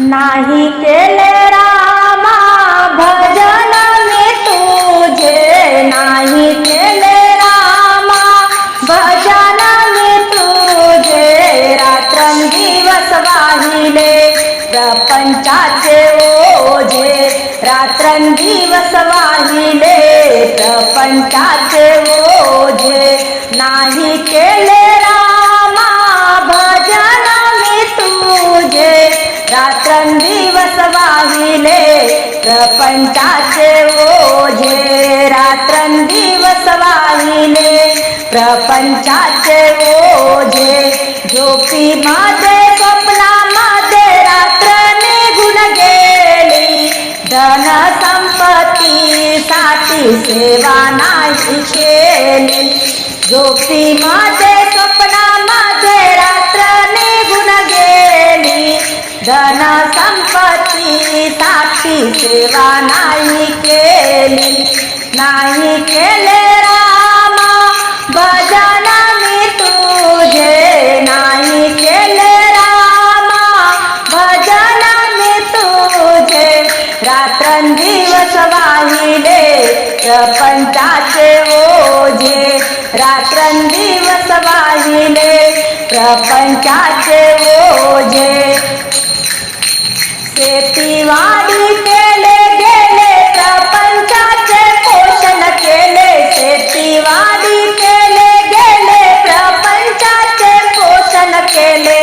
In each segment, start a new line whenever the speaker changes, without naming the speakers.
नाही केले रामा भजन मी तुझे नाही केले रामा भजन मी तुझे रात्रंदिवस वाहिले प्रपंचाचे ओझे रात्रंदिवस वाहिले प्रपंचाचे ओझे नाही केले रात्रंदिवस वाहिले प्रपंचाचे ओझे रात्रंदिवस वाहिले प्रपंचाचे ओझे झोपी माझे स्वप्नामध्ये रात्र निघून गेली. धन संपत्ती साठी सेवा नाही केली. झोपी माझे स्वप्ना धन संपत्ती साक्षी सेवा नाही केली. नाही केले रामा भजन मी तुझे. नाही केले रामा भजन मी तुझे. रात्रंदिवस वाहिले प्रपंचाचे ओझे. रात्रंदिवस वाहिले प्रपंचाचे ओझे. शेतीवाडी केले गेले प्रपंचाचे पोषण केले. शेतीवाडी केले गेले प्रपंचाचे पोषण केले.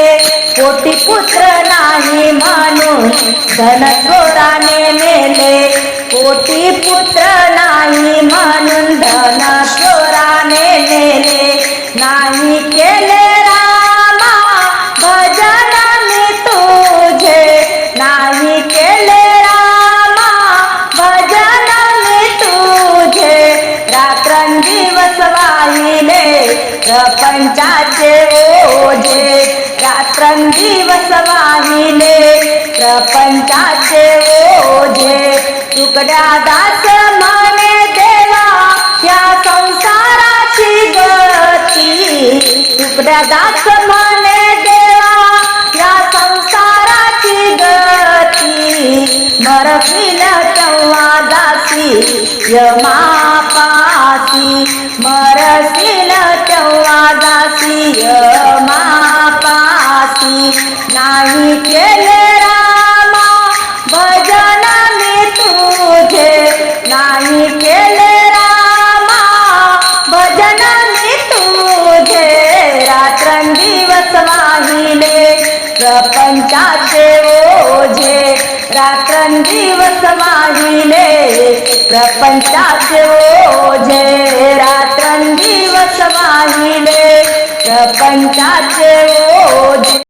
कोटी पुत्र नाही म्हणून धन चोराने मेले कोटी पुत्र नाही म्हणून धन चोराने मेले नाही केले रात्रंदिवस वाहिले प्रपंचाचे ओझे. रात्रंदिवस वाहिले प्रपंचाचे ओझे. तुकड्या दास माने देवा या संसाराची गती. तुकड्या दास माने देवा या संसाराची गती. मरतील तेव्हा दासी यमा नाही नाही केले रामा भजन मी तुझे नाही केले रामा भजन मी तुझे रात्रंदिवस वाहिले प्रपंचाचे ओझे रात्रंदिवस वाहिले प्रपंचाचे ओझे रात्रंदिवस वाहिले प्रपंचाचे ओझे